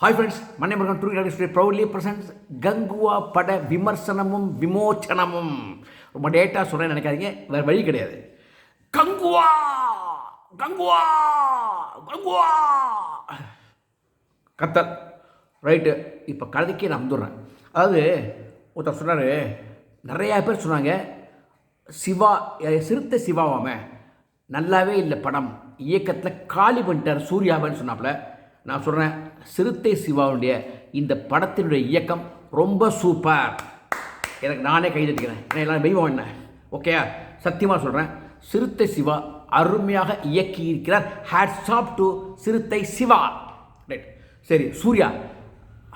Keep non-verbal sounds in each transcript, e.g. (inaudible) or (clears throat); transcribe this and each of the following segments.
Hi friends Mannai Murugan டூ கிராடி proudly presents Kanguva பட விமர்சனமும் விமோச்சனமும் ரொம்ப டேட்டாக சொல்கிறேன் நினைக்காதீங்க. வேறு வழி கிடையாது. கங்குவா கங்குவா கங்குவா கத்தல் ரைட்டு இப்போ கதைக்கே நான் வந்துடுறேன். அதாவது ஒருத்தர் சொன்னார் நிறையா பேர் சொன்னாங்க சிவா அஹ், சிறுத்தை சிவாவாம நல்லாவே இல்லை படம். இயக்கத்தில் காலி பண்ணிட்டார் சூர்யாவன்னு சொன்னாப்புல. நான் சொல்கிறேன் சிறுத்தை சிவாவுடைய இந்த படத்தினுடைய இயக்கம் ரொம்ப சூப்பர். எனக்கு நானே கை தட்டிக்கிறேன். ஏன்னா எல்லாரும் தெய்வம் என்ன? ஓகே சத்தியமாக சொல்கிறேன் சிறுத்தை சிவா அருமையாக இயக்கி இருக்கிறார் hats off to Siruthai Siva. Right சரி சூர்யா.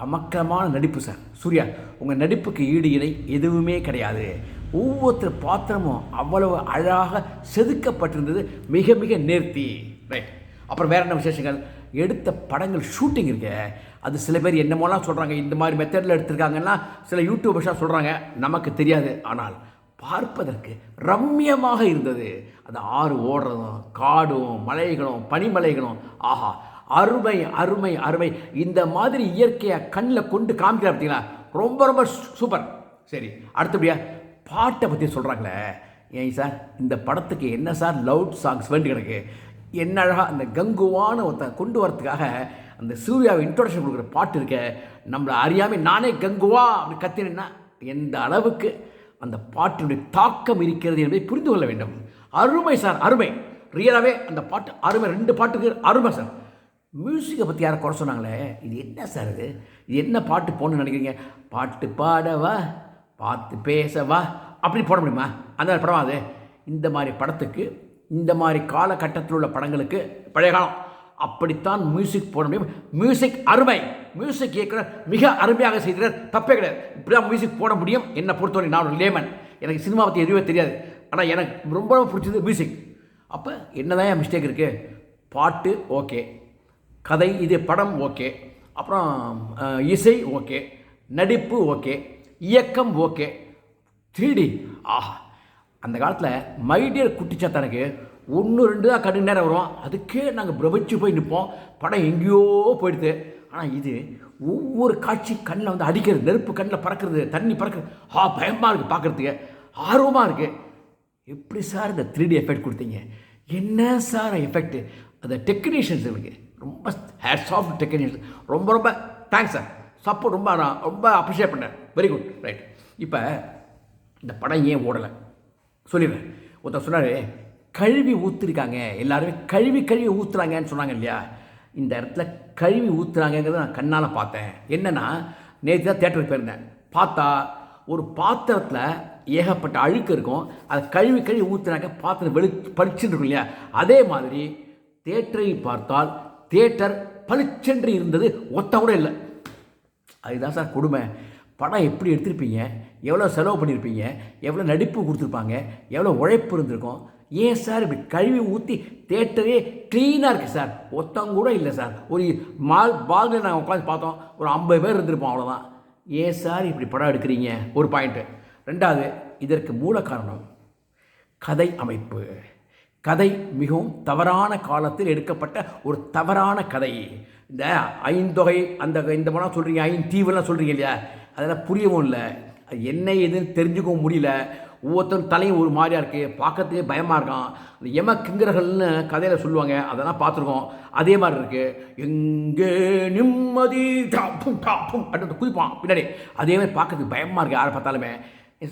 அமக்கலமான நடிப்பு சார் சூர்யா உங்கள் நடிப்புக்கு ஈடு இணை எதுவுமே கிடையாது. ஒவ்வொருத்தர் பாத்திரமும் அவ்வளவு அழகாக செதுக்கப்பட்டிருந்தது மிக மிக நேர்த்தி. ரைட் அப்புறம் வேற என்ன விசேஷங்கள்? எடுத்த படங்கள் ஷூட்டிங் இருக்கு. அது சில பேர் என்னமோலாம் சொல்கிறாங்க இந்த மாதிரி மெத்தடில் எடுத்திருக்காங்கன்னா சில யூடியூபர்ஸாக சொல்கிறாங்க நமக்கு தெரியாது. ஆனால் பார்ப்பதற்கு ரம்யமாக இருந்தது. அந்த ஆறு ஓடுறதும் காடும் மலைகளும் பனிமலைகளும். ஆஹா அருமை அருமை அருமை. இந்த மாதிரி இயற்கையை கண்ணில் கொண்டு காமிக்கிற பார்த்தீங்களா? ரொம்ப ரொம்ப சூப்பர் சரி அடுத்தபடியா பாட்டை பற்றி சொல்கிறாங்களே ஏன் சார் இந்த படத்துக்கு என்ன சார் லவுட் சாங்ஸ் வேண்டி கிடக்கு என்ன அழகாக அந்த கங்குவான ஒருத்தன் கொண்டு வரதுக்காக அந்த சூர்யாவை இன்ட்ரோடக்ஷன் கொடுக்குற பாட்டு இருக்க. நம்மளை அறியாமல் நானே கங்குவா அப்படி கத்தினேன்னா எந்த அளவுக்கு அந்த பாட்டினுடைய தாக்கம் இருக்கிறது என்பதை புரிந்து கொள்ள வேண்டும். அருமை சார் அருமை. ரியலாகவே அந்த பாட்டு அருமை. ரெண்டு பாட்டுக்கு அருமை சார். மியூசிக்கை பற்றி யாரை குறை சொன்னாங்களே? இது என்ன சார் இது? இது என்ன பாட்டு போகணும்னு நினைக்கிறீங்க? பாட்டு பாடவா? பார்த்து பேசவா? அப்படி போட முடியுமா? அந்த படமா அது? இந்த மாதிரி படத்துக்கு இந்த மாதிரி காலகட்டத்தில் உள்ள படங்களுக்கு பழைய காலம். அப்படித்தான் மியூசிக் போட முடியும். மியூசிக் அருமை. மியூசிக் இயக்குனர் மிக அருமையாக செய்கிறார் தப்பே கிடையாது. இப்படி தான் மியூசிக் போட முடியும். என்னை பொறுத்தவரை நான் ஒரு லேமன் எனக்கு சினிமா பற்றி எதுவுமே தெரியாது. ஆனால் எனக்கு ரொம்ப ரொம்ப பிடிச்சது மியூசிக் அப்போ என்னதான் என் மிஸ்டேக் இருக்குது பாட்டு ஓகே. கதை இது படம் ஓகே. அப்புறம் இசை ஓகே. நடிப்பு ஓகே. இயக்கம் ஓகே. த்ரீடி ஆஹா. அந்த காலத்தில் மைடியர் குட்டிச்சாத்தானுக்கு ஒன்று ரெண்டு தான் கடு நேரம் வரும். அதுக்கே நாங்கள் பிரமிச்சு போய் நிற்போம். படம் எங்கேயோ போயிடுது. ஆனால் இது ஒவ்வொரு காட்சி கண்ணில் வந்து அடிக்கிறது நெருப்பு கண்ணில் பறக்கிறது தண்ணி பறக்கிறது. ஆ பயமாக இருக்குது பார்க்குறதுக்கு. ஆர்வமாக இருக்குது எப்படி சார் இந்த த்ரீ டி எஃபெக்ட் கொடுத்தீங்க? என்ன சார் எஃபெக்ட்டு அந்த டெக்னீஷியன்ஸுங்களுக்கு ரொம்ப ஹேட்ஸ் ஆஃப் டெக்னீஷியன்ஸ் ரொம்ப ரொம்ப தேங்க்ஸ் சார் சப்போர்ட் ரொம்ப நான் ரொம்ப அப்ரிஷியேட் பண்ணேன். வெரி குட் ரைட் இப்போ இந்த படம் ஏன் ஓடலை? சொல்லிடுறேன். ஒருத்தர் சொன்னார் கழுவி ஊற்றிருக்காங்க எல்லாருமே கழுவி கழுவி ஊற்றுறாங்கன்னு சொன்னாங்க இல்லையா? இந்த இடத்துல கழுவி ஊற்றுறாங்கங்கிறத நான் கண்ணால் பார்த்தேன். என்னென்னா நேற்று தான் தேட்டருக்கு போயிருந்தேன். பார்த்தா ஒரு பாத்திரத்தில் ஏகப்பட்ட அழுக்கு இருக்கும். அதை கழுவி கழுவி ஊற்றுனாக்க பாத்திரம் வெளி பளிச்சுன்னு இருக்கும் இல்லையா? அதே மாதிரி தேட்டரை பார்த்தால் தேட்டர் பளிச்சென்று இருந்தது ஒத்த கூட இல்லை. அதுதான் சார் கொடுமை. படம் எப்படி எடுத்திருப்பீங்க? எவ்வளோ செலவு பண்ணியிருப்பீங்க? எவ்வளோ நடிப்பு கொடுத்துருப்பாங்க? எவ்வளோ உழைப்பு இருந்திருக்கும்? ஏன் சார் இப்படி கழுவி ஊற்றி தேட்டரே க்ளீனாக இருக்குது சார்? ஒத்தம் கூட இல்லை சார். ஒரு மால் பாகில் நாங்கள் உட்காந்து பார்த்தோம். ஒரு ஐம்பது பேர் இருந்திருப்போம் அவ்வளோதான். ஏன் சார் இப்படி படம் எடுக்கிறீங்க? ஒரு பாயிண்ட்டு ரெண்டாவது இதற்கு மூல காரணம் கதை அமைப்பு. கதை மிகவும் தவறான காலத்தில் எடுக்கப்பட்ட ஒரு தவறான கதை. இந்த ஐந்தொகை அந்த இந்த படம் சொல்கிறீங்க ஐந்தீவெல்லாம் சொல்கிறீங்க இல்லையா? அதெல்லாம் புரியவும் இல்லை. அது என்ன ஏதுன்னு தெரிஞ்சுக்கவும் முடியல. ஒவ்வொருத்தரும் தலையும் ஒரு மாதிரியாக இருக்குது பார்க்கறதுக்கே பயமாக இருக்கான். இந்த யம கிங்கர்கள்னு கதையில் சொல்லுவாங்க. அதெல்லாம் பார்த்துருக்கோம். அதே மாதிரி இருக்குது எங்கே நிம்மதி? டாப்பும் டாப்பும் அப்படின்னு குதிப்பான். பின்னாடி. அதே மாதிரி பார்க்கறதுக்கு பயமாக இருக்குது யாரை பார்த்தாலுமே.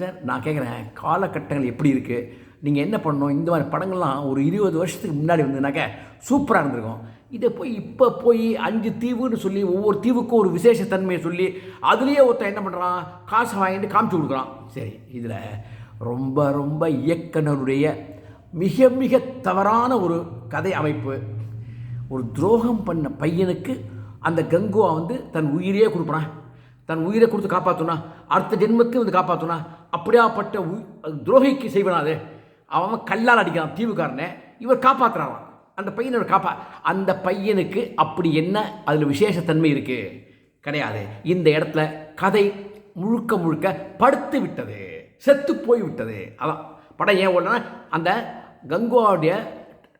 சார்? நான் கேட்குறேன் காலகட்டங்கள் எப்படி இருக்குது நீங்கள் என்ன பண்ணணும்? இந்த மாதிரி படங்கள்லாம் ஒரு இருபது வருஷத்துக்கு முன்னாடி வந்ததுனாக்க சூப்பராக இருந்திருக்கும். இதை போய் இப்போ போய் அஞ்சு தீவுன்னு சொல்லி ஒவ்வொரு தீவுக்கும் ஒரு விசேஷத்தன்மையை சொல்லி அதுலேயே ஒருத்தன் என்ன பண்ணுறான் காசு வாங்கிட்டு காமிச்சு கொடுக்குறான். சரி இதில் ரொம்ப ரொம்ப இயக்குனருடைய மிக மிக தவறான ஒரு கதை அமைப்பு. ஒரு துரோகம் பண்ண பையனுக்கு அந்த கங்குவா வந்து தன் உயிரையே கொடுப்பான்? தன் உயிரை கொடுத்து காப்பாற்றுனா அடுத்த ஜென்மத்துக்கு வந்து காப்பாற்றுனா அப்படியாப்பட்ட உய்- துரோகிக்கு செய்வனா அது? அவன் கல்லால் அடிக்கிறான் தீவுக்காரனை. இவர் காப்பாற்றுறான் அந்த பையனோட காப்பா. அந்த பையனுக்கு அப்படி என்ன அதில் விசேஷத்தன்மை இருக்குது கிடையாது. இந்த இடத்துல கதை முழுக்க முழுக்க படுத்து விட்டது. செத்து போய் விட்டது. அதான். படம் ஏன் ஒன்றுனா அந்த கங்குவாவுடைய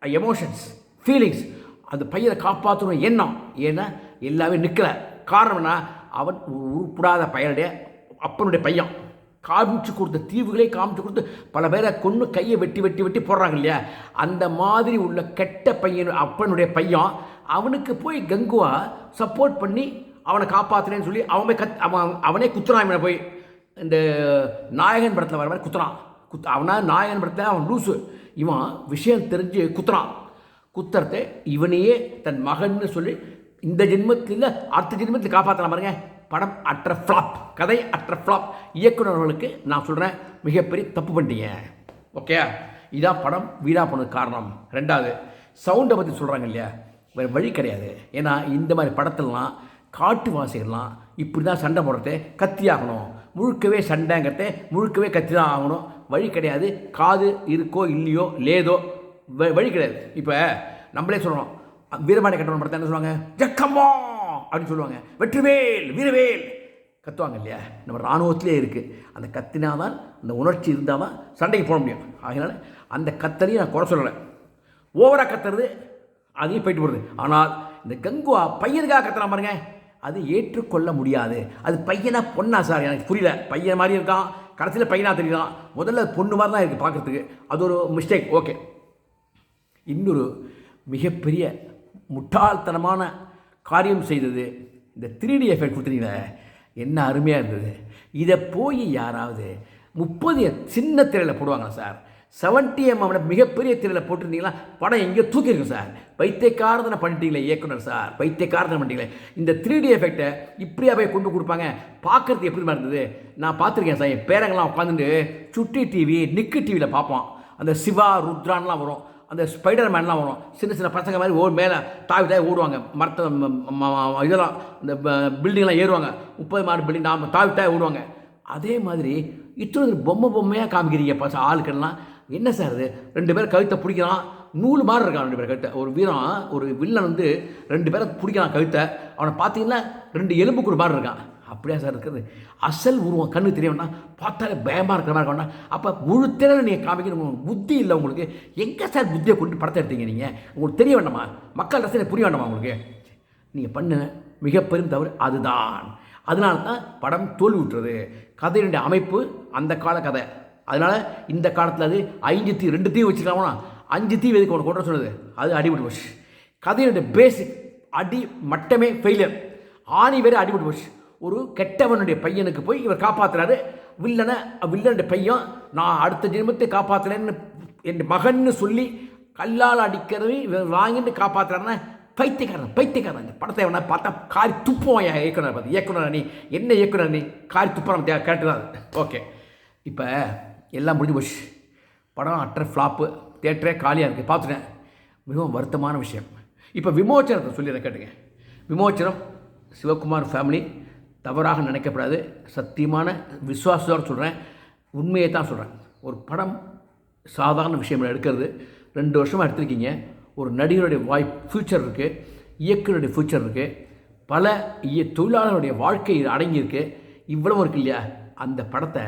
எமோஷன்ஸ் ஃபீலிங்ஸ் அந்த பையனை காப்பாற்றணும் எண்ணம். ஏன்னா எல்லாமே நிற்கல காரணம் என்ன? அவன் உருப்படாத பையனுடைய அப்பனுடைய பையன். காமிச்சு கொடுத்த தீவுகளே காமிச்சு கொடுத்து பல பேரை கொன்று கையை வெட்டி வெட்டி வெட்டி போடுறாங்க இல்லையா? அந்த மாதிரி உள்ள கெட்ட பையன் அப்பனுடைய பையன் அவனுக்கு போய் கங்குவா சப்போர்ட் பண்ணி அவனை காப்பாற்றுனேன்னு சொல்லி அவன் போய் கத் அவன் அவனே குத்துறான் இவனை போய். இந்த நாயகன் படத்தில் வர மாதிரி குத்துறான். குத் அவனா நாயகன் படத்தில் அவன் லூசு. இவன் விஷயம் தெரிஞ்சு குத்துறான். குத்துறத இவனையே தன் மகன்னு சொல்லி இந்த ஜென்மத்தில் அடுத்த ஜென்மத்தில் காப்பாற்றலாம் பாருங்க. படம் அற்ற ஃப்ளாப் கதை அற்ற ஃப்ளாப் இயக்குநர்களுக்கு நான் சொல்கிறேன் மிகப்பெரிய தப்பு பண்ணிட்டீங்க. ஓகே இதான் படம் வீணாக போனதுக்கு காரணம். ரெண்டாவது சவுண்டை பற்றி சொல்கிறாங்க இல்லையா? வேறு வழி கிடையாது. ஏன்னா இந்த மாதிரி படத்துலலாம் காட்டுவாசிகள்லாம் இப்படி தான் சண்டை போடுறது கத்தி ஆகணும். முழுக்கவே சண்டைங்கிறத முழுக்கவே கத்தி தான் ஆகணும். வழி கிடையாது. காது இருக்கோ இல்லையோ லேதோ வ- வழி கிடையாது. இப்போ நம்மளே சொல்கிறோம் வீரபாண்டி கட்டணம் படத்தை என்ன சொல்லுவாங்க? ஜக்கம்மா அப்படின்னு சொல்லுவாங்க. வெற்றிவேல் வீரவேல். கத்துவாங்க இல்லையா? நம்ம இராணுவத்திலே இருக்குது அந்த கத்தினாதான் அந்த உணர்ச்சி இருந்தால் தான் சண்டைக்கு போட முடியும். அதனால் அந்த கத்தரையும் நான் குறை சொல்லலை. ஓவராக கத்துறது அதையும் போயிட்டு போகிறது ஆனால் இந்த கங்குவா பையனுக்காக கத்துறா பாருங்க. அது ஏற்றுக்கொள்ள முடியாது. அது பையனா பொண்ணா சார்? எனக்கு புரியல. பையன் மாதிரி இருக்கான். கடைசியில் பையனாக தெரியுதான். முதல்ல பொண்ணு மாதிரி தான் இருக்குது பார்க்குறதுக்கு. அது ஒரு மிஸ்டேக் ஓகே இன்னொரு மிகப்பெரிய முட்டாள்தனமான காரியம் செய்தது. இந்த த்ரீ டி எஃபெக்ட் கொடுத்துருங்களே என்ன அருமையாக இருந்தது. இதை போய் யாராவது முப்பது சின்ன திரையில் போடுவாங்க சார் செவன்டி எம்எம்ல மிகப்பெரிய திரையில் போட்டிருந்தீங்களா? படம் எங்கேயோ தூக்கியிருக்கும் சார் பைத்தியக்காரதனை பண்ணிட்டீங்களே இயக்குனர் சார் பைத்தியக்காரதனை பண்ணிட்டீங்களே. இந்த த்ரீ டி எஃபெக்டை இப்படியா போய் கொண்டு கொடுப்பாங்க? பார்க்கறதுக்கு எப்படி இருந்தது? நான் பார்த்துருக்கேன் சார் என் பேரங்கெல்லாம் உட்காந்துட்டு சுட்டி டிவி நிக்கு டிவியில் பார்ப்போம் அந்த சிவா ருத்ரான்லாம் வரும். அந்த ஸ்பைடர் மேன்லாம் வரும். சின்ன சின்ன பசங்க மாதிரி ஓ மேலே தாவி தாவி ஓடுவாங்க. மரத்தை இதெல்லாம் இந்த பில்டிங்லாம் ஏறுவாங்க. முப்பது மாடு பில்டிங் நாம் தாவி தாவி ஓடுவாங்க. அதே மாதிரி இத்தனை பொம்மை பொம்மையாக காமிக்கிறீங்க பச ஆளுக்கெல்லாம் என்ன சார் அது ரெண்டு பேர் கழுத்தை பிடிக்கலாம். நூறு மாதிரி இருக்கான் ரெண்டு பேர் கழுத்தை. ஒரு வீரம் ஒரு வில்லன் வந்து ரெண்டு பேரை பிடிக்கிறான் கழுத்தை. அவனை பார்த்தீங்கன்னா ரெண்டு எலும்புக்குறு மாதிரி இருக்கான். அப்படியா சார் இருக்கிறது? அசல் உருவம் கண்ணு தெரிய பார்த்தாலே பயமாக இருக்கிற மாதிரி வேண்டாம் அப்போ முழு திறனை நீங்கள் காமிக்கணும். புத்தி இல்லை உங்களுக்கு. எங்கே சார் புத்தியை கொண்டு படத்தை எடுத்தீங்க நீங்கள் உங்களுக்கு தெரிய வேண்டாமா? மக்கள் ரசனை புரிய வேண்டாமா உங்களுக்கு? நீங்கள் பண்ண மிகப்பெரும் தவறு அதுதான். அதனால தான் படம் தோல்வி விட்டுறது கதையினுடைய அமைப்பு அந்த கால கதை. அதனால் இந்த காலத்தில் அது ஐந்து தீ ரெண்டு தீ வச்சுக்கலாமா அஞ்சு தீ எதுக்கு ஒன்று கொண்டு சொன்னது அது அடிபட்டு போச்சு. கதையினுடைய பேசிக் அடி மட்டமே ஃபெயிலியர் ஆணி வேறு அடிபட்டு போச்சு. ஒரு கெட்டவனுடைய பையனுக்கு போய் இவர் காப்பாற்றுறாரு வில்லனை வில்லனுடைய பையன் நான் அடுத்த ஜென்மத்தை காப்பாற்றலன்னு என் மகன்னு சொல்லி கல்லால் அடிக்கிறது இவர் வாங்கிட்டு காப்பாற்றுறாருன்னா பைத்தியக்காரன் பைத்தியக்காரன். இந்த படத்தை எவனா பார்த்தா காரி துப்புவான் என் இயக்குனர் பார்த்து இயக்குனர் நீ என்ன இயக்குனர் நீ? காரி துப்புறான் கேட்டு ஓகே. இப்போ எல்லாம் முடிஞ்சு போச்சு. படம் அற்ற ஃப்ளாப்பு தேட்டரே காலியாக இருக்குது பார்த்துட்டேன். மிகவும் வருத்தமான விஷயம். இப்போ விமோச்சனத்தை சொல்லி கேட்டுங்க விமோச்சனம் சிவகுமார் ஃபேமிலி தவறாக நினைக்கப்படாது. சத்தியமான விசுவாசத்தோடு சொல்கிறேன் உண்மையை தான் சொல்கிறேன் ஒரு படம் சாதாரண விஷயம் எடுக்கிறது. ரெண்டு வருஷமாக எடுத்திருக்கீங்க. ஒரு நடிகருடைய வாய் ஃப்யூச்சர் இருக்குது இயக்குனருடைய ஃப்யூச்சர் இருக்குது பல இய தொழிலாளருடைய வாழ்க்கை அடங்கியிருக்கு. இவ்வளவு இருக்கு இல்லையா? அந்த படத்தை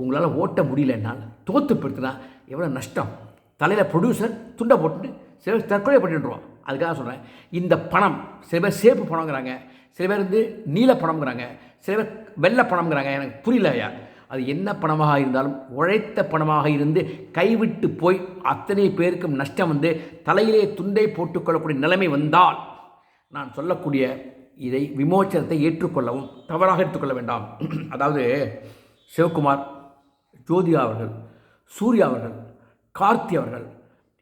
உங்களால் ஓட்ட முடியலன்னால் தோத்துப்படுத்தினா எவ்வளோ நஷ்டம். தலையில் ப்ரொடியூசர் துண்டை போட்டுட்டு சில பேர் தற்கொலை பண்ணிட்டுருவான் அதுக்காக சொல்கிறேன் இந்த பணம் சில பேர் சேப்பு பணங்கிறாங்க சில பேர் வந்து நீல பணம்ங்கிறாங்க. சில பேர் வெள்ளை பணம்ங்கிறாங்க எனக்கு புரியல ஐயா அது என்ன பணமாக இருந்தாலும் உழைத்த பணமாக இருந்து கைவிட்டு போய் அத்தனை பேருக்கும் நஷ்டம் வந்து தலையிலே துண்டை போட்டுக்கொள்ளக்கூடிய நிலைமை வந்தால் நான் சொல்லக்கூடிய இதை விமோச்சனத்தை ஏற்றுக்கொள்ளவும் தவறாக எடுத்துக்கொள்ள வேண்டாம். (clears throat) அதாவது சிவகுமார் ஜோதிகா அவர்கள் சூர்யா அவர்கள் கார்த்தி அவர்கள்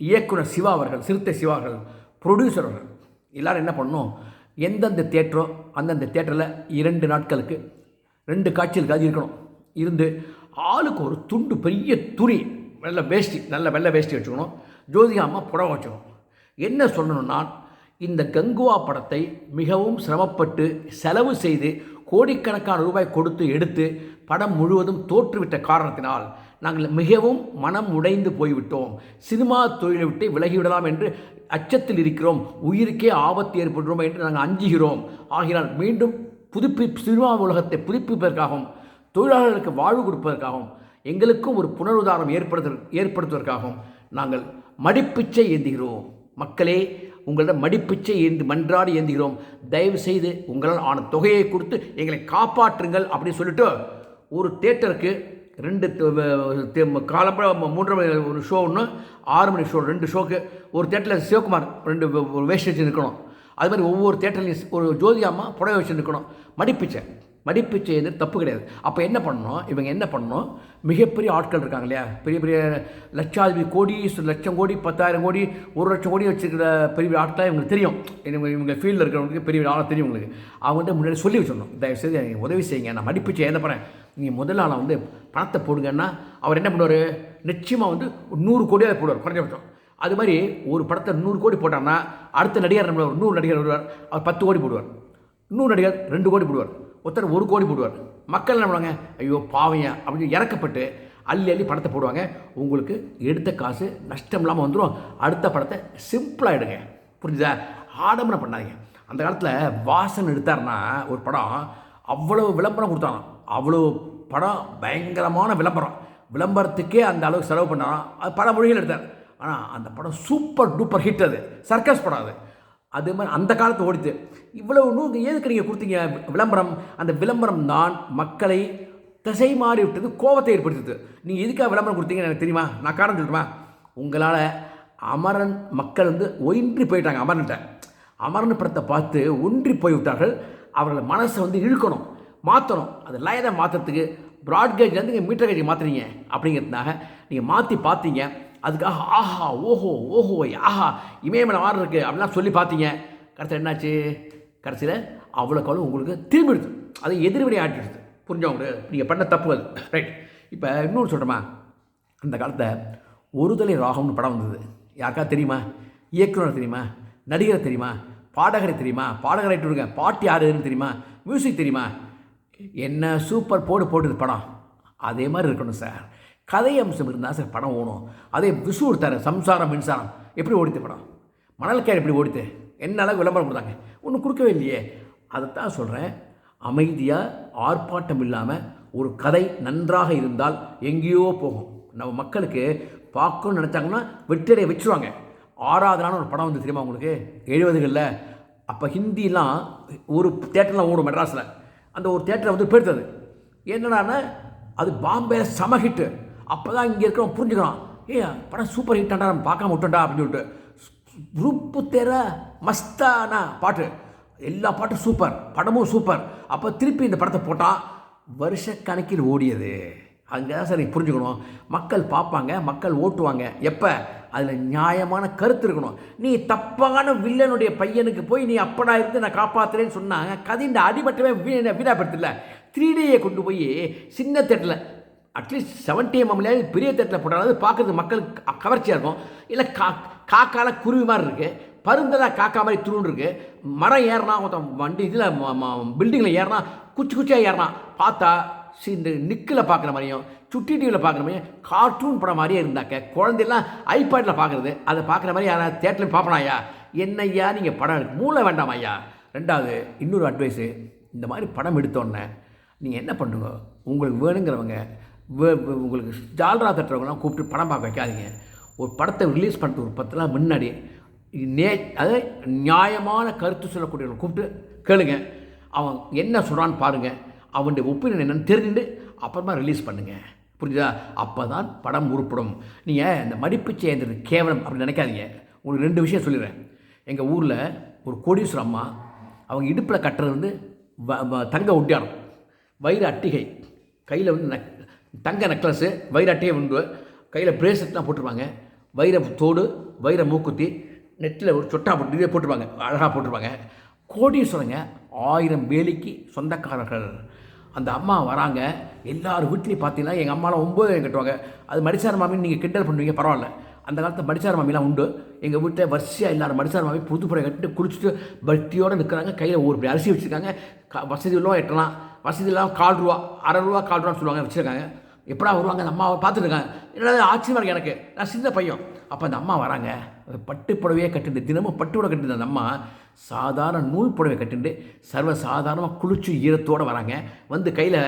இயக்குனர் சிவா அவர்கள் சிறுத்தை சிவா அவர்கள் ப்ரொடியூசர் அவர்கள் எல்லோரும் என்ன பண்ணணும்? எந்தெந்த தேட்டரோ அந்தந்த தேட்டரில் இரண்டு நாட்களுக்கு ரெண்டு காட்சிகளுக்கு இருக்கணும். இருந்து ஆளுக்கு ஒரு துண்டு பெரிய துணி வெள்ளை வேஷ்டி நல்ல வெள்ளை வேஷ்டி வச்சுக்கணும். ஜோதிகாமா அம்மா புடவை வச்சுக்கணும். என்ன சொல்லணும்னா இந்த கங்குவா படத்தை மிகவும் சிரமப்பட்டு செலவு செய்து கோடிக்கணக்கான ரூபாய் கொடுத்து எடுத்து படம் முழுவதும் தோற்றுவிட்ட காரணத்தினால் நாங்கள் மிகவும் மனம் உடைந்து போய்விட்டோம். சினிமா தொழிலை விட்டு விலகிவிடலாம் என்று அச்சத்தில் இருக்கிறோம் உயிருக்கே ஆபத்து ஏற்படுகிறோம் என்று நாங்கள் அஞ்சுகிறோம். ஆகினால் மீண்டும் புதுப்பி சினிமா உலகத்தை புதுப்பிப்பதற்காகவும் தொழிலாளர்களுக்கு வாழ்வு கொடுப்பதற்காகவும் எங்களுக்கும் ஒரு புனருதாரம் ஏற்படுத்த ஏற்படுத்துவதற்காகவும் நாங்கள் மடிப்பிச்சை ஏந்துகிறோம். மக்களே உங்களிடம் மடிப்பிச்சை ஏந்தி மன்றாடி ஏந்துகிறோம். தயவு செய்து உங்களால் ஆன தொகையை கொடுத்து எங்களை காப்பாற்றுங்கள் அப்படின்னு சொல்லிட்டு ஒரு தேட்டருக்கு ரெண்டு காலம்பர மூன்றரை மணி ஒரு ஷோ ஒன்று ஆறு மணி ஷோ ரெண்டு ஷோக்கு ஒரு தேட்டரில் சிவகுமார் ரெண்டு ஒரு வேஸ்ட் வச்சு நிற்கணும். அது மாதிரி ஒவ்வொரு தேட்டர்லையும் ஒரு ஜோதி அம்மா புடவை வச்சு நிற்கணும். மடிப்பிச்சை. மடிப்பிச்சை எது? தப்பு கிடையாது. அப்போ என்ன பண்ணணும்? இவங்க என்ன பண்ணணும்? மிகப்பெரிய ஆட்கள் இருக்காங்க இல்லையா? பெரிய பெரிய லட்சாதிபதி கோடி லட்சம் கோடி பத்தாயிரம் கோடி ஒரு லட்சம் கோடி வச்சுருக்கிற பெரிய பெரிய ஆட்களாக இவங்களுக்கு தெரியும். இவங்க இவங்க ஃபீல்டில் இருக்கிறவங்களுக்கு பெரிய பெரிய ஆளாக தெரியும் உங்களுக்கு. அவங்கள்ட்ட முன்னாடி சொல்லி வச்சிடணும். தயவுசெய்து உதவி செய்யுங்க. நான் மடிப்பிச்சை என்ன போகிறேன் நீங்கள் முதல் வந்து பணத்தை போடுங்கன்னா அவர் என்ன பண்ணுவார்? நிச்சயமாக வந்து ஒரு நூறு கோடியாக போடுவார் குறைஞ்சபட்சம். அது மாதிரி ஒரு படத்தை நூறு கோடி போட்டார்னா அடுத்த நடிகர் நம்ம ஒரு நூறு நடிகர் வருவார் அவர் பத்து கோடி போடுவார். இன்னொரு நடிகர் ரெண்டு கோடி போடுவார் ஒருத்தர் ஒரு கோடி போடுவார். மக்கள் என்ன பண்ணுவாங்க? ஐயோ பாவையா அப்படின்னு இறக்கப்பட்டு அள்ளி அள்ளி படத்தை போடுவாங்க. உங்களுக்கு எடுத்த காசு நஷ்டம் இல்லாமல் வந்துடும் அடுத்த படத்தை சிம்பிளாக எடுங்க புரிஞ்சுதா? ஆடம்பரம் பண்ணாதீங்க. அந்த காலத்தில் வாசன் எடுத்தார்னா ஒரு படம் அவ்வளோ விளம்பரம் கொடுத்தாங்க அவ்வளோ படம் பயங்கரமான விளம்பரம். விளம்பரத்துக்கே அந்த அளவுக்கு செலவு பண்ணாராம் அது பல மொழிகள் எடுத்தார். ஆனால் அந்த படம் சூப்பர் டூப்பர் ஹிட் அது. சர்க்கஸ் படம் அது. அது மாதிரி அந்த காலத்து ஓடித்து. இவ்வளவு நூறு எதுக்கு நீங்கள் கொடுத்தீங்க? விளம்பரம். அந்த விளம்பரம் தான் மக்களை திசை மாறி விட்டது கோபத்தை ஏற்படுத்துது நீங்கள் எதுக்காக விளம்பரம் கொடுத்தீங்கன்னு எனக்கு தெரியுமா? நான் காரணம் சொல்லட்டுமா? உங்களால் அமரன் மக்கள் வந்து ஒன்றி போயிட்டாங்க அமரன்ட்ட அமரன் படத்தை பார்த்து ஒன்றி போய்விட்டார்கள். அவர்கள் மனசை வந்து இழுக்கணும். மாற்றணும் அது லயனை மாற்றுறதுக்கு ப்ராட்கேஜ்லேருந்து நீங்கள் மீட்டர் கேஜ் மாற்றுறீங்க அப்படிங்கிறதுனாக நீங்கள் மாற்றி பார்த்தீங்க அதுக்காக ஆஹா ஓஹோ ஓஹோ ஆஹா இமயமலை மாறு இருக்குது அப்படிலாம் சொல்லி பார்த்தீங்க கடைசியில் என்னாச்சு? கடைசியில் அவ்வளோ அவ்வளோ உங்களுக்கு திரும்பிடுது அது எதிர்வினை ஆட்டிடுது புரிஞ்சவங்க நீங்கள் பண்ண தப்பு அது ரைட் இப்போ இன்னொன்று சொல்கிறேமா அந்த காலத்தில் ஒருதலை ராகம்னு படம் வந்தது. யாருக்கா தெரியுமா? இயக்குனர் தெரியுமா? நடிகர் தெரியுமா? பாடகரை தெரியுமா? பாடகரை விடுங்க பாட்டு யாருன்னு தெரியுமா? மியூசிக் தெரியுமா? என்ன சூப்பர் போடு போட்டு படம். அதே மாதிரி இருக்கணும் சார். கதை அம்சம் இருந்தால் சார் படம் ஓடும். அதே விசு எடுத்தார் சம்சாரம் மின்சாரம் எப்படி ஓடித்து படம்? மணல்கார் எப்படி ஓடித்து? என்ன அளவுக்கு விளம்பரம் கொடுத்தாங்க? ஒன்றும் கொடுக்கவே இல்லையே. அதைத்தான் சொல்கிறேன் அமைதியாக ஆர்ப்பாட்டம் இல்லாமல் ஒரு கதை நன்றாக இருந்தால் எங்கேயோ போகும். நம்ம மக்களுக்கு பார்க்கணும்னு நினச்சாங்கன்னா வெற்றிடையை வச்சுருவாங்க. ஆறாவதான ஒரு படம் வந்து தெரியுமா உங்களுக்கு? எழுபதுகளில். அப்போ ஹிந்திலாம் ஒரு தேட்டரில் ஓடும் மெட்ராஸில். அந்த ஒரு தேட்டரை வந்து போயிடுத்தது என்னடான்னா அது பாம்பே செம ஹிட்டு அப்போ தான் இங்கே இருக்கிறவன் புரிஞ்சுக்கிறான் ஏ படம் சூப்பர் ஹிட்டாண்டா நம்ம பார்க்காம விட்டோண்டா அப்படின்னு சொல்லிட்டு. குரூப்பு தேர மஸ்தானா பாட்டு. எல்லா பாட்டும் சூப்பர் படமும் சூப்பர் அப்போ திருப்பி இந்த படத்தை போட்டால் வருஷக்கணக்கில் ஓடியது. அங்கே தான் சார் நீங்கள் புரிஞ்சுக்கணும். மக்கள் பார்ப்பாங்க மக்கள் ஓட்டுவாங்க. எப்போ? அதில் நியாயமான கருத்து இருக்கணும். நீ தப்பான வில்லனுடைய பையனுக்கு போய் நீ அப்படா இருந்து நான் காப்பாற்றுறேன்னு சொன்னாங்க. கதையின் அடிமட்டமே வீண வீணாப்படுத்தல. த்ரீ டேயை கொண்டு போய் சின்ன தேட்டரில் அட்லீஸ்ட் செவன்டி எம்எம்ல பெரிய தேட்டரில் போட்டாலும் பார்க்குறது மக்களுக்கு கவர்ச்சியாக இருக்கும். இல்லை கா காக்கால குருவி மாதிரி இருக்குது பருந்தெல்லாம் காக்கா மாதிரி துருன்னு இருக்குது மரம் ஏறினா ஒருத்தன் வண்டி இதில் பில்டிங்கில் ஏறினா குச்சி குச்சியாக ஏறினா பார்த்தா சி இந்த நிக்கில் பார்க்குற மாதிரியும் சுட்டி டிவியில் பார்க்குறமே கார்ட்டூன் படம் மாதிரியே இருந்தாக்க குழந்தையெல்லாம் ஐபேடில் பார்க்குறது அதை பார்க்குற மாதிரி யாராவது தேட்டரில் பார்ப்பனாயா ஐயா? நீங்கள் படம் எடுக்க மூளை வேண்டாம் ஐயா. ரெண்டாவது இன்னொரு அட்வைஸு இந்த மாதிரி படம் எடுத்தோன்னே நீங்கள் என்ன பண்ணுங்க? உங்களுக்கு வேணுங்கிறவங்க உங்களுக்கு ஜால்ரா தட்டுறவங்களாம் கூப்பிட்டு படம் பார்க்க வைக்காதீங்க. ஒரு படத்தை ரிலீஸ் பண்ணுறது ஒரு பத்து நாள் முன்னாடி நே அதே நியாயமான கருத்து சொல்லக்கூடியவங்களை கூப்பிட்டு கேளுங்க. அவன் என்ன சொல்கிறான்னு பாருங்கள் அவனுடைய ஒப்பீனியன் என்னென்னு தெரிஞ்சுட்டு அப்புறமா ரிலீஸ் பண்ணுங்கள் புரிஞ்சுதா? அப்போ தான் படம் உருப்படும். நீங்கள் இந்த மடிப்பு சேர்ந்தது கேவலம் அப்படின்னு நினைக்காதீங்க. உங்களுக்கு ரெண்டு விஷயம் சொல்லிடுறேன். எங்கள் ஊரில் ஒரு கோடீஸ்வரர் அம்மா அவங்க இடுப்பில் கட்டுறது வந்து வ- தங்க ஒட்டியானம் வைர அட்டிகை. கையில் வந்து நெக் தங்க நெக்லஸ்ஸு வைர அட்டையை உண்டு. கையில் பிரேஸ்லெட்லாம் போட்டிருப்பாங்க. வைர தோடு வைர மூக்குத்தி நெட்டில் ஒரு சொட்டா போட்டு இதே போட்டிருப்பாங்க. அழகாக போட்டிருப்பாங்க. கோடீஸ்வரங்க ஆயிரம் வேலிக்கு சொந்தக்காரர்கள். அந்த அம்மா வராங்க. எல்லார் வீட்லேயும் பார்த்தீங்கன்னா எங்கள் அம்மாலாம் ஒம்பது கட்டுவாங்க அது மடிசார் மாமின்னு நீங்கள் கிண்டல் பண்ணுவீங்க பரவாயில்ல. அந்த காலத்தில் மடிசார் மாமிலாம் உண்டு. எங்கள் வீட்டில் வரிசையாக எல்லாரும் மடிசார் மாமி புது புடவை கட்டிட்டு குளிச்சுட்டு பக்தியோடு நிற்கிறாங்க கையில் ஒரு அரிசி வச்சுருக்காங்க. க வசதி உள்ளவங்க எட்டலாம். வசதி இல்லாமல் கால் ரூபா அரை ரூபா கால் ரூபான்னு சொல்லுவாங்க வச்சுருக்காங்க. எப்படா வருவாங்க? அந்த அம்மாவை பார்த்துருக்காங்க என்னடா ஆச்சரியமாக இருக்கு எனக்கு. நான் சின்ன பையன். அப்போ அந்த அம்மா வராங்க. பட்டு புடவையே கட்டிட்டு தினமும் பட்டு புடவை கட்டிட்டு அந்த அம்மா சாதாரண நூல் புடவை கட்டிட்டு சர்வ சாதாரணமாக குளிச்சு ஈரத்தோடு வராங்க. வந்து கையில்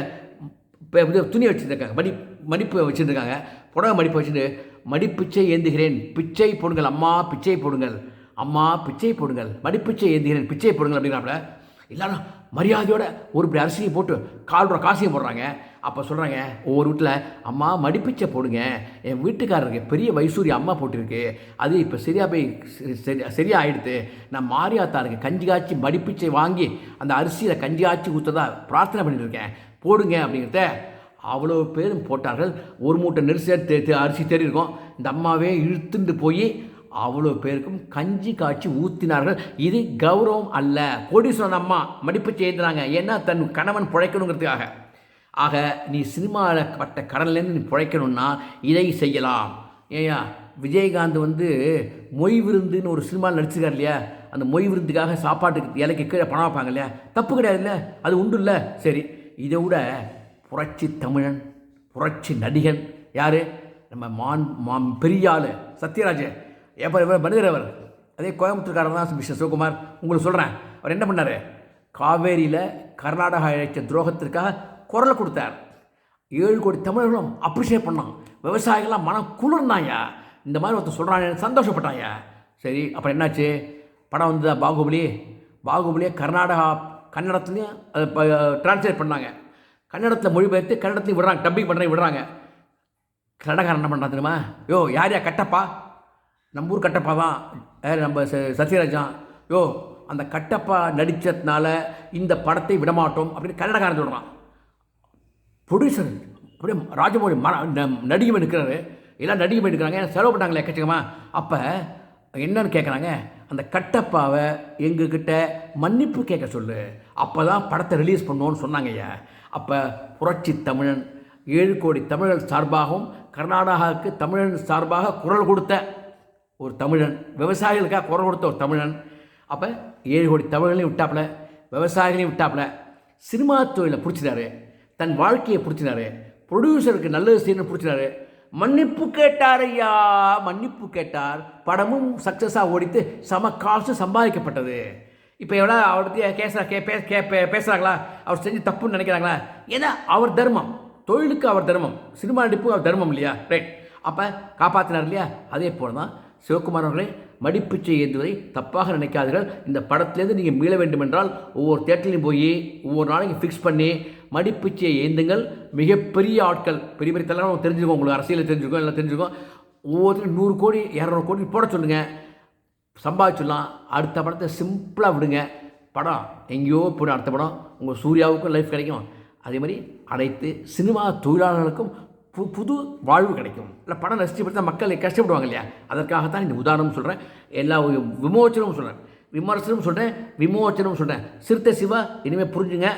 இப்போ துணி வச்சுருக்காங்க மடி மடிப்பு வச்சுருக்காங்க புடவை மடிப்பு வச்சுட்டு மடிப்பிச்சை ஏந்துகிறேன். பிச்சை போடுங்கள் அம்மா பிச்சை போடுங்கள். அம்மா பிச்சை போடுங்கள். மடிப்பிச்சை ஏந்துகிறேன். பிச்சை போடுங்கள் அப்படிங்கிறாப்புல. எல்லாரும் மரியாதையோட ஒரு இப்படி அரிசியை போட்டு கால்ற காசையும் போடுறாங்க. அப்போ சொல்கிறாங்க ஒவ்வொரு வீட்டில் அம்மா மடிப்பிச்சை போடுங்க. என் வீட்டுக்காரருக்கு பெரிய வைசூரி அம்மா போட்டிருக்கு. அது இப்போ சரியாக போய் சரி- சரியாக ஆகிடுது நான் மாரியாத்தாருக்கு கஞ்சி காய்ச்சி மடிப்பிச்சை வாங்கி அந்த அரிசியில் கஞ்சி காய்ச்சி ஊற்றதா பிரார்த்தனை பண்ணியிருக்கேன் போடுங்க அப்படிங்கிறத அவ்வளோ பேரும் போட்டார்கள். ஒரு மூட்டை நெரிசல் தே- அரிசி தேடி இருக்கும். இந்த அம்மாவே இழுத்துண்டு போய் அவ்வளோ பேருக்கும் கஞ்சி காய்ச்சி ஊற்றினார்கள் இது கௌரவம் அல்ல. கோடீஸ்வரன் அம்மா மடிப்பு செய்தாங்க ஏன்னா தன் கணவன் பிழைக்கணுங்கிறதுக்காக. ஆக நீ சினிமாவில் பட்ட கடன்லேருந்து நீ பிழைக்கணும்னா இதை செய்யலாம். ஏயா விஜயகாந்த் வந்து மொய் விருந்துன்னு ஒரு சினிமாவில் நடிச்சிருக்கார் இல்லையா? அந்த மொய் விருந்துக்காக சாப்பாட்டுக்கு இலைக்கு கீழே பணம் வைப்பாங்க இல்லையா? தப்பு கிடையாது இல்லை? அது உண்டு இல்லை? சரி இதை விட புரட்சி தமிழன் புரட்சி நடிகன் யார்? நம்ம மான் மான் பெரியாள் சத்யராஜ். எப்போ இவர் மனிதர் அவர். அதே கோயம்புத்தூர்காரர் தான் மிஸ்டர் சிவகுமார். உங்களுக்கு சொல்கிறேன் அவர் என்ன பண்ணார்? காவேரியில் கர்நாடகா இழைச்ச துரோகத்திற்காக குரலை கொடுத்தார். ஏழு கோடி தமிழர்களும் அப்ரிஷியேட் பண்ணான் விவசாயிகள்லாம் மனம் குளிர்ந்தாயா இந்த மாதிரி ஒருத்தர் சொல்கிறான் சந்தோஷப்பட்டாயா சரி அப்புறம் என்னாச்சு? படம் வந்ததா பாகுபலி? பாகுபலியை கர்நாடகா கன்னடத்துலேயும் அதை டிரான்ஸ்லேட் பண்ணாங்க. கன்னடத்தில் மொழிபெயர்த்து கன்னடத்துலையும் விடுறாங்க டப்பிங் பண்ணுறேன் விடுறாங்க. கன்னடக்காரன் என்ன பண்ணுறான் தெரியுமா? யோ யார் யா? கட்டப்பா? நம்ம ஊர் கட்டப்பா தான். நம்ம ச- சத்யராஜான்? யோ அந்த கட்டப்பா நடித்ததுனால இந்த படத்தை விடமாட்டோம் அப்படின்னு கன்னடகாரன் சொல்கிறான் ப்ரொடியூசர் அப்படியே ராஜமௌழி மன ந- நடிகை எடுக்கிறாரு எல்லாம் நடிகை எடுக்கிறாங்க செலவு பண்ணாங்களே எக்கச்சக்கமாக அப்போ என்னன்னு கேட்குறாங்க அந்த கட்டப்பாவை எங்ககிட்ட மன்னிப்பு கேட்க சொல்லு. அப்போ தான் படத்தை ரிலீஸ் பண்ணுவோன்னு சொன்னாங்க ஐயா அப்போ புரட்சி தமிழன் ஏழு கோடி தமிழர் சார்பாகவும் கர்நாடகாவுக்கு தமிழன் சார்பாக குரல் கொடுத்த ஒரு தமிழன் விவசாயிகளுக்காக குரல் கொடுத்த ஒரு தமிழன். அப்போ ஏழு கோடி தமிழர்களையும் விட்டாப்புல விவசாயிகளையும் விட்டாப்புல சினிமா தொழிலை பிடிச்சிட்டாரு. தன் வாழ்க்கையை பிடிச்சினாரு ப்ரொடியூசருக்கு நல்லது செய்யணும்னு பிடிச்சினாரு மன்னிப்பு கேட்டார் ஐயா. மன்னிப்பு கேட்டார். படமும் சக்ஸஸாக ஓடித்து சம காசு சம்பாதிக்கப்பட்டது. இப்போ எவ்வளோ அவர் பற்றி கே பே கே பே- பேசுகிறாங்களா அவர் செஞ்சு தப்புன்னு நினைக்கிறாங்களா? ஏன்னா அவர் தர்மம். தொழிலுக்கு அவர் தர்மம். சினிமா நடிப்பு அவர் தர்மம் இல்லையா? ரைட் அப்போ காப்பாற்றினார் இல்லையா? அதே போல தான் சிவகுமார் அவர்களே மடிப்பிச்சை ஏந்துவதை தப்பாக நினைக்காதீர்கள். இந்த படத்திலேருந்து நீங்கள் மீள வேண்டும் என்றால் ஒவ்வொரு தேட்டர்லையும் போய் ஒவ்வொரு நாளைக்கு ஃபிக்ஸ் பண்ணி மடிப்பிச்சையை ஏந்துங்கள். மிகப்பெரிய ஆட்கள். பெரிய பெரிய தலைவர் தெரிஞ்சுக்கோங்க உங்களுக்கு அரசியலில் தெரிஞ்சுக்கோ எல்லாம் தெரிஞ்சுக்கோ ஒவ்வொருத்தரும் நூறு கோடி இரநூறு கோடி போட சொல்லுங்கள் சம்பாதிச்சிடலாம். அடுத்த படத்தை சிம்பிளாக விடுங்க. படம் எங்கேயோ போய் அடுத்த படம். உங்கள் சூர்யாவுக்கும் லைஃப் கிடைக்கும். அதே மாதிரி அனைத்து சினிமா தொழிலாளர்களுக்கும் பு புது வாழ்வு கிடைக்கும். இல்லை படம் ரசித்து பார்த்தா மக்கள் கஷ்டப்படுவாங்க இல்லையா? அதற்காகத்தான் இந்த உதாரணம் சொல்கிறேன் எல்லா விமோச்சனமும் சொல்கிறேன் விமர்சனமும் சொல்கிறேன் விமோச்சனமும் சொல்கிறேன் சிறுத்தை சிவா இனிமேல் புரிஞ்சுங்க.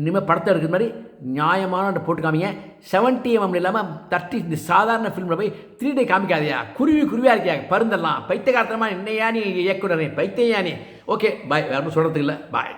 இனிமேல் படத்தை எடுக்கிற மாதிரி நியாயமான போட்டு காமிங்க. செவன்டி எம்எம் இல்லாமல் தர்ட்டி இந்த சாதாரண ஃபிலிமில் போய் த்ரீ டே காமிக்காதியா? குருவி குருவியாக இருக்கியா? பருந்தெல்லாம். பைத்தியகாரத்தனமாக என்னையா நீ இயக்குனரே? பைத்தியா நீ. ஓகே பாய் வேறு சொல்கிறதுக்கு இல்லை. பாய்